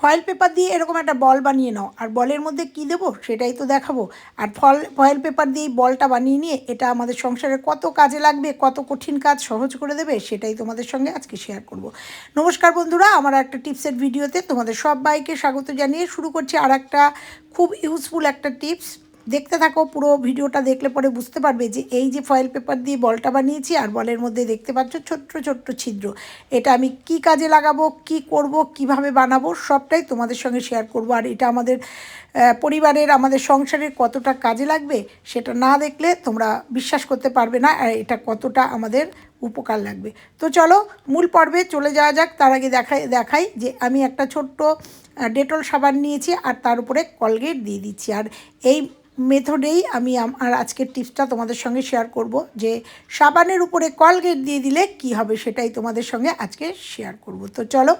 Foil paper দিয়ে এরকম একটা বল বানিয়ে নাও। আর বলের মধ্যে কি দেবো সেটাই তো দেখাবো। আর ফল ফয়েল পেপার দিয়ে বলটা বানিয়ে নিয়ে এটা আমাদের সংসারে কত কাজে লাগবে, কত কঠিন কাজ সহজ করে দেবে সেটাই তোমাদের সঙ্গে আজকে শেয়ার করব। নমস্কার বন্ধুরা, আমার একটা টিপসের ভিডিওতে তোমাদের সব বাইকে স্বাগত জানিয়ে শুরু করছি আর একটা খুব ইউজফুল একটা টিপস দেখতে থাকো, পুরো ভিডিওটা দেখলে পরে বুঝতে পারবে যে এই যে ফয়েল পেপার দিয়ে বলটা বানিয়েছি আর বলের মধ্যে দেখতে পাচ্ছ ছোট্ট ছোট্ট ছিদ্র। এটা আমি কি কাজে লাগাবো, কি করব, কীভাবে বানাবো সবটাই তোমাদের সঙ্গে শেয়ার করব। আর এটা আমাদের পরিবারের, আমাদের সংসারের কতটা কাজে লাগবে সেটা না দেখলে তোমরা বিশ্বাস করতে পারবে না আর এটা কতটা আমাদের উপকার লাগবে। তো চলো, মূল পর্বে চলে যাওয়া যাক। তার আগে দেখাই দেখাই যে আমি একটা ছোট্ট ডেটল সাবান নিয়েছি আর তার উপরে কলগেট দিয়ে দিচ্ছি। আর এই মেথডেই আমি আমার আজকের টিপসটা তোমাদের সঙ্গে শেয়ার করব যে সাবানের উপরে কলগেট দিয়ে দিলে কি হবে সেটাই তোমাদের সঙ্গে আজকে শেয়ার করব। তো চলো,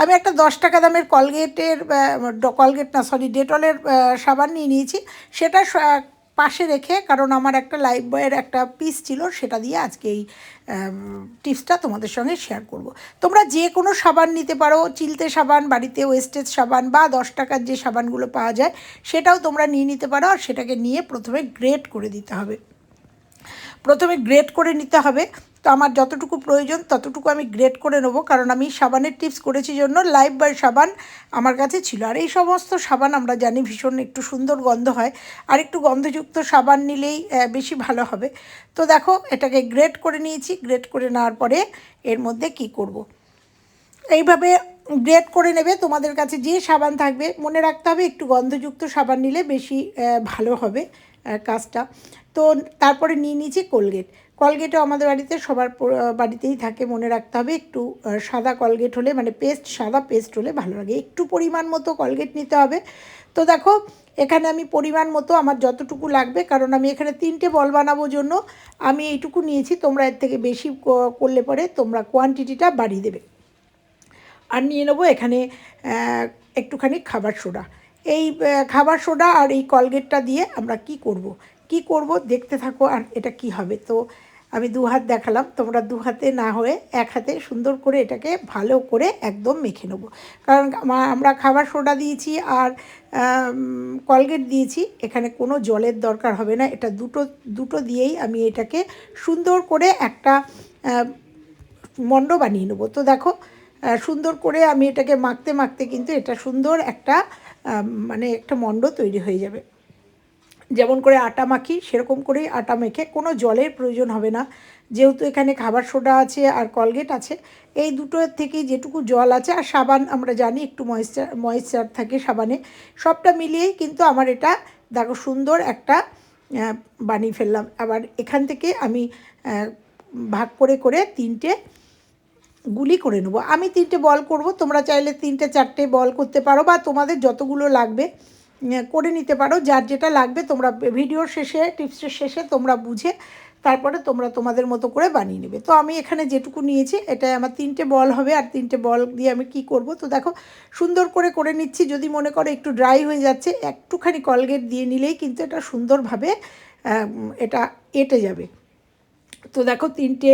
আমি একটা দশ টাকা দামের কলগেটের কলগেট না সরি ডেটলের সাবান নিয়ে নিয়েছি। সেটা পাশে রেখে, কারণ আমার একটা লাইফ বয়ের একটা পিস ছিল, সেটা দিয়ে আজকে এই টিপসটা তোমাদের সঙ্গে শেয়ার করব। তোমরা যে কোনো সাবান নিতে পারো, চিলতে সাবান, বাড়িতে ওয়েস্টেজ সাবান বা দশ টাকার যে সাবানগুলো পাওয়া যায়, সেটাও তোমরা নিয়ে নিতে পারো আর সেটাকে নিয়ে প্রথমে গ্রেট করে দিতে হবে প্রথমে গ্রেট করে নিতে হবে তো আমার যতটুকু প্রয়োজন, ততটুকু আমি গ্রেট করে নেব। কারণ আমি সাবানের টিপস করেছি জন্য লাইফ বয় সাবান আমার কাছে ছিল। আর এই সমস্ত সাবান আমরা জানি ভীষণ একটু সুন্দর গন্ধ হয়। আর একটু গন্ধযুক্ত সাবান নিলেই বেশি ভালো হবে। তো দেখো, এটাকে গ্রেট করে নিয়েছি। গ্রেট করে নেওয়ার পরে এর মধ্যে কি করব। এইভাবে গ্রেড করে নেবে। তোমাদের কাছে যে সাবান থাকবে, মনে রাখতে হবে একটু গন্ধযুক্ত সাবান নিলে বেশি ভালো হবে। কাজটা। তো তারপরে নিয়ে নিয়েছি কোলগেট কলগেটও আমাদের বাড়িতে, সবার বাড়িতেই থাকে, মনে রাখতে হবে। একটু সাদা কলগেট হলে মানে পেস্ট সাদা পেস্ট হলে ভালো লাগে। একটু পরিমাণ মতো কলগেট নিতে হবে। তো দেখো, এখানে আমি পরিমাণ মতো আমার যতটুকু লাগবে, কারণ আমি এখানে তিনটে বল বানাবো জন্য, আমি এইটুকু নিয়েছি, তোমরা এর থেকে বেশি করলে পরে তোমরা কোয়ান্টিটিটা বাড়িয়ে দেবে। আর নিয়ে নেব এখানে একটুখানি খাবার সোডা। এই খাবার সোডা আর এই কলগেটটা দিয়ে আমরা কি করব। কি করব? দেখতে থাকো আর এটা কি হবে? তো আমি দু হাত দেখালাম, তোমরা দু হাতে না হয়ে এক হাতে সুন্দর করে এটাকে ভালো করে একদম মেখে নেব। কারণ আমা- আমরা খাবার সোডা দিয়েছি আর কলগেট দিয়েছি, এখানে কোনো জলের দরকার হবে না। এটা দুটো দুটো দিয়েই আমি এটাকে সুন্দর করে একটা মণ্ড বানিয়ে নেব। তো দেখো সুন্দর করে আমি এটাকে মাখতে মাখতে কিন্তু এটা সুন্দর একটা মানে একটা মণ্ড তৈরি হয়ে যাবে। যেমন করে আটা মাখি, সেরকম করেই আটা মেখে কোনো জলের প্রয়োজন হবে না। যেহেতু এখানে খাবার সোডা আছে আর কলগেট আছে, এই দুটোর থেকে যেটুকু জল আছে আর সাবান আমরা জানি একটু ময়েশ্চার ময়েশ্চার থাকে সাবানে, সবটা মিলিয়েই কিন্তু আমার এটা দেখো সুন্দর একটা বানিয়ে ফেললাম। আবার এখান থেকে আমি ভাগ করে করে তিনটে গুলি করে নেব। আমি তিনটে বল করব, তোমরা চাইলে তিনটে, চারটে বল করতে পারো বা তোমাদের যতগুলো লাগবে করে নিতে পারো। যার যেটা লাগবে তোমরা ভিডিওর শেষে, টিপসের শেষে তোমরা বুঝে তারপরে তোমরা তোমাদের মতো করে বানিয়ে নেবে। তো আমি এখানে যেটুকু নিয়েছি এটা আমার তিনটে বল হবে। আর তিনটে বল দিয়ে আমি কি করব? তো দেখো, সুন্দর করে করে নিচ্ছি। যদি মনে করো একটু ড্রাই হয়ে যাচ্ছে, একটুখানি কলগেট দিয়ে নিলেই কিন্তু এটা সুন্দরভাবে এটা এঁটে যাবে। তো দেখো, তিনটে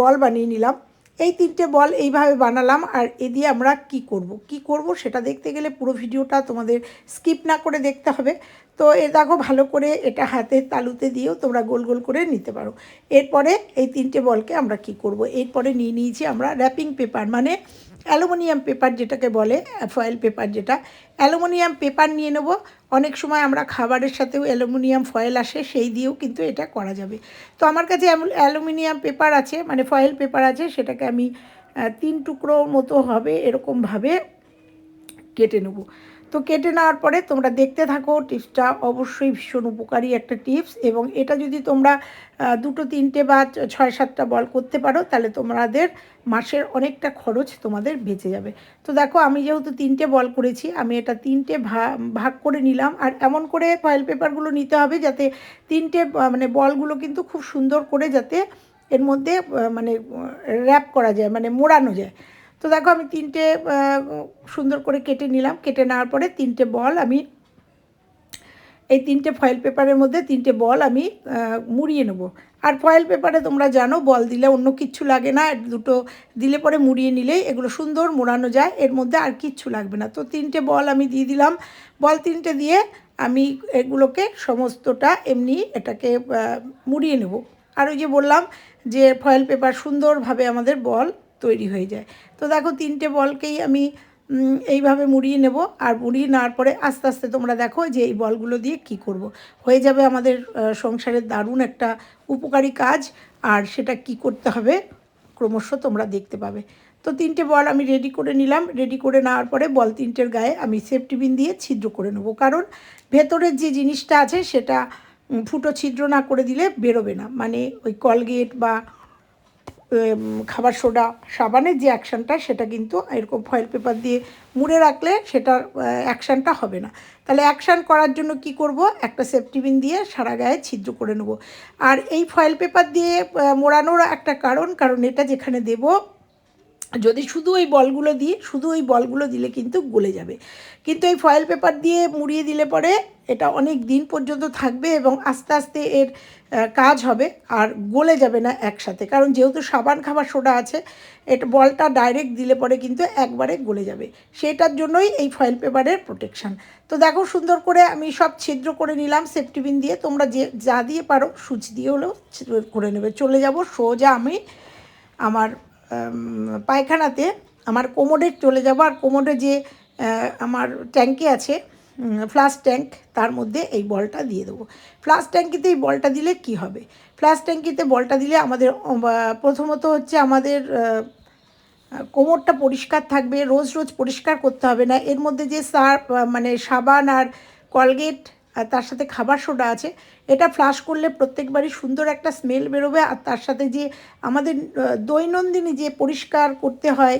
বল বানিয়ে নিলাম। এই তিনটে বল এইভাবে বানালাম আর এ দিয়ে আমরা কি করব? কি করব সেটা দেখতে গেলে পুরো ভিডিওটা তোমাদের স্কিপ না করে দেখতে হবে। তো এ দেখো ভালো করে এটা হাতের তালুতে দিয়েও তোমরা গোল গোল করে নিতে পারো। এরপরে এই তিনটে বলকে আমরা কি করব? এরপরে নিয়ে নিয়েছি আমরা র্যাপিং পেপার মানে অ্যালুমিনিয়াম পেপার যেটাকে বলে ফয়েল পেপার যেটা। অ্যালুমিনিয়াম পেপার নিয়ে নেব। অনেক সময় আমরা খাবারের সাথেও অ্যালুমিনিয়াম ফয়েল আসে, সেই দিয়েও কিন্তু এটা করা যাবে। তো আমার কাছে অ্যালুমিনিয়াম পেপার আছে মানে ফয়েল পেপার আছে, সেটাকে আমি তিন টুকরো মতো হবে এরকমভাবে কেটে নেব। তো কেটে নেওয়ার পরে তোমরা দেখতে থাকো টিপসটা অবশ্যই ভীষণ উপকারী একটা টিপস এবং এটা যদি তোমরা দুটো, তিনটে বা ছয়, সাতটা বল করতে পারো তাহলে তোমাদের মাসের অনেকটা খরচ তোমাদের বেঁচে যাবে। তো দেখো আমি যেহেতু তিনটে বল করেছি, আমি এটা তিনটে ভাগ করে নিলাম আর এমন করে ফয়েল পেপারগুলো নিতে হবে যাতে তিনটে মানে বলগুলো কিন্তু খুব সুন্দর করে যাতে এর মধ্যে মানে র্যাপ করা যায় মানে মোড়ানো যায়। তো দেখো আমি তিনটে সুন্দর করে কেটে নিলাম। কেটে নেওয়ার পরে তিনটে বল আমি, এই তিনটে ফয়েল পেপারের মধ্যে তিনটে বল আমি মুড়িয়ে নেব। আর ফয়েল পেপারে তোমরা জানো, বল দিলে অন্য কিচ্ছু লাগে না, দুটো দিলে পরে মুড়িয়ে নিলেই এগুলো সুন্দর মোড়ানো যায়, এর মধ্যে আর কিচ্ছু লাগবে না। তো তিনটে বল আমি দিয়ে দিলাম। বল তিনটে দিয়ে আমি এগুলোকে সমস্তটা এমনি এটাকে মুড়িয়ে নেব। আর ওই যে বললাম যে ফয়েল পেপার সুন্দরভাবে আমাদের বল তৈরি হয়ে যায়। তো দেখো তিনটে বলকেই আমি এইভাবে মুড়িয়ে নেব। আর মুড়িয়ে নেওয়ার পরে আস্তে আস্তে তোমরা দেখো যে এই বলগুলো দিয়ে কি করব। হয়ে যাবে আমাদের সংসারের দারুণ একটা উপকারী কাজ। আর সেটা কি করতে হবে ক্রমশ তোমরা দেখতে পাবে। তো তিনটে বল আমি রেডি করে নিলাম। রেডি করে নেওয়ার পরে বল তিনটের গায়ে আমি সেফটি বিন দিয়ে ছিদ্র করে নেব। কারণ ভেতরের যে জিনিসটা আছে সেটা ফুটো ছিদ্র না করে দিলে বেরোবে না। মানে ওই কলগেট বা খাবার সোডা, সাবানের যে অ্যাকশানটা, সেটা কিন্তু এরকম ফয়েল পেপার দিয়ে মুড়ে রাখলে সেটার অ্যাকশানটা হবে না। তাহলে অ্যাকশান করার জন্য কি করব? একটা সেফটিবিন দিয়ে সারা গায়ে ছিদ্র করে নেব। আর এই ফয়েল পেপার দিয়ে মোড়ানোর একটা কারণ কারণ এটা যেখানে দেবো যদি শুধু ওই বলগুলো দিই শুধু ওই বলগুলো দিলে কিন্তু গলে যাবে। কিন্তু এই ফয়েল পেপার দিয়ে মুড়িয়ে দিলে পরে এটা অনেক দিন পর্যন্ত থাকবে এবং আস্তে আস্তে এর কাজ হবে আর গলে যাবে না একসাথে। কারণ যেহেতু সাবান খাবার সোডা আছে, এটা, বলটা ডাইরেক্ট দিলে পরে কিন্তু একবারে গলে যাবে। সেটার জন্যই এই ফয়েল পেপারের প্রোটেকশান তো দেখো সুন্দর করে আমি সব ছিদ্র করে নিলাম সেফটিবিন দিয়ে। তোমরা যে, যা দিয়ে পারো, সুচ দিয়ে হলেও করে নেবে। চলে যাব সোজা আমি আমার পায়খানাতে আমার কোমোডে চলে যাব আর কোমোডে যে আমার ট্যাঙ্কে আছে ফ্লাশ ট্যাঙ্ক, তার মধ্যে এই বলটা দিয়ে দেবো। ফ্লাশ ট্যাঙ্কিতে এই বলটা দিলে কি হবে? ফ্লাশ ট্যাঙ্কিতে বলটা দিলে আমাদের প্রথমত হচ্ছে আমাদের কোমরটা পরিষ্কার থাকবে, রোজ রোজ পরিষ্কার করতে হবে না। এর মধ্যে যে সার্ফ মানে সাবান আর কলগেট আর তার সাথে খাবার সোডা আছে। এটা ফ্লাশ করলে প্রত্যেকবারই সুন্দর একটা স্মেল বেরোবে। আর তার সাথে যে আমাদের আহ, দৈনন্দিনই যে পরিষ্কার করতে হয়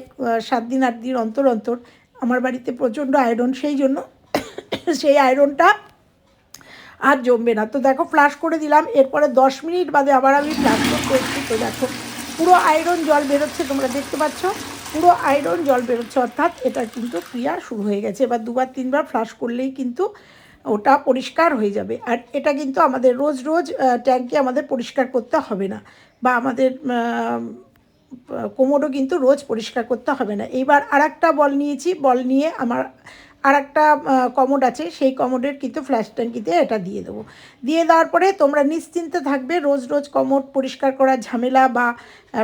সাত দিন আট দিন অন্তর অন্তর আমার বাড়িতে প্রচণ্ড আয়রন সেই জন্য সেই আয়রনটা আর জমবে না। তো দেখো ফ্লাশ করে দিলাম। এরপরে দশ মিনিট বাদে আবার আমি ফ্লাশ করতে এসেছি। তো দেখো পুরো আয়রন জল বেরোচ্ছে তোমরা দেখতে পাচ্ছ? পুরো আয়রন জল বেরোচ্ছে। অর্থাৎ এটা কিন্তু ক্রিয়া শুরু হয়ে গেছে। এবার দুবার তিনবার ফ্লাশ করলেই কিন্তু ওটা পরিষ্কার হয়ে যাবে। আর এটা কিন্তু আমাদের রোজ রোজ ট্যাঙ্কি আমাদের পরিষ্কার করতে হবে না। বা আমাদের কোমরও কিন্তু রোজ পরিষ্কার করতে হবে না। এইবার আর বল নিয়েছি। বল নিয়ে আমার আর একটা কমোড আছে। সেই কমোডের কিন্তু ফ্ল্যাশ ট্যাঙ্কিতে এটা দিয়ে দেবো। দিয়ে দেওয়ার পরে তোমরা নিশ্চিন্তে থাকবে, রোজ রোজ কমোড পরিষ্কার করা ঝামেলা বা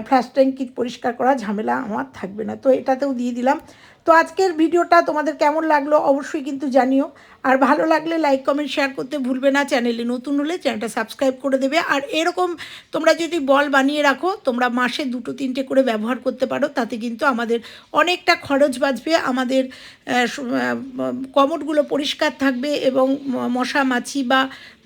ফ্ল্যাশ ট্যাঙ্কি পরিষ্কার করা ঝামেলা আমার থাকবে না। তো এটাতেও দিয়ে দিলাম। তো আজকের ভিডিওটা তোমাদের কেমন লাগল অবশ্যই কিন্তু জানিও। আর ভালো লাগলে লাইক কমেন্ট শেয়ার করতে ভুলবে না। চ্যানেলে নতুন হলে চ্যানেলটা সাবস্ক্রাইব করে দেবে। আর এরকম তোমরা যদি বল বানিয়ে রাখো, তোমরা মাসে দুটো, তিনটে করে ব্যবহার করতে পারো। তাতে কিন্তু আমাদের অনেকটা খরচ বাঁচবে। আমাদের কমোডগুলো পরিষ্কার থাকবে এবং মশা, মাছি বা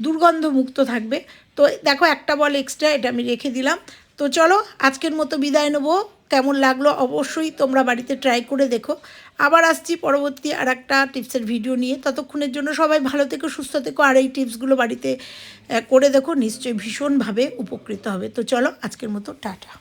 দুর্গন্ধ মুক্ত থাকবে। তো দেখো একটা বল এক্সট্রা এটা আমি রেখে দিলাম। তো চলো আজকের মতো বিদায় নেব। কেমন লাগল অবশ্যই তোমরা বাড়িতে ট্রাই করে দেখো। আবার আসছি পরবর্তী আর একটা টিপসের ভিডিও নিয়ে। ততক্ষণের জন্য সবাই ভালো থেকো, সুস্থ থেকো, আর এই টিপসগুলো বাড়িতে করে দেখো। নিশ্চয়ই ভীষণভাবে উপকৃত হবে। তো চলো আজকের মতো, টাটা।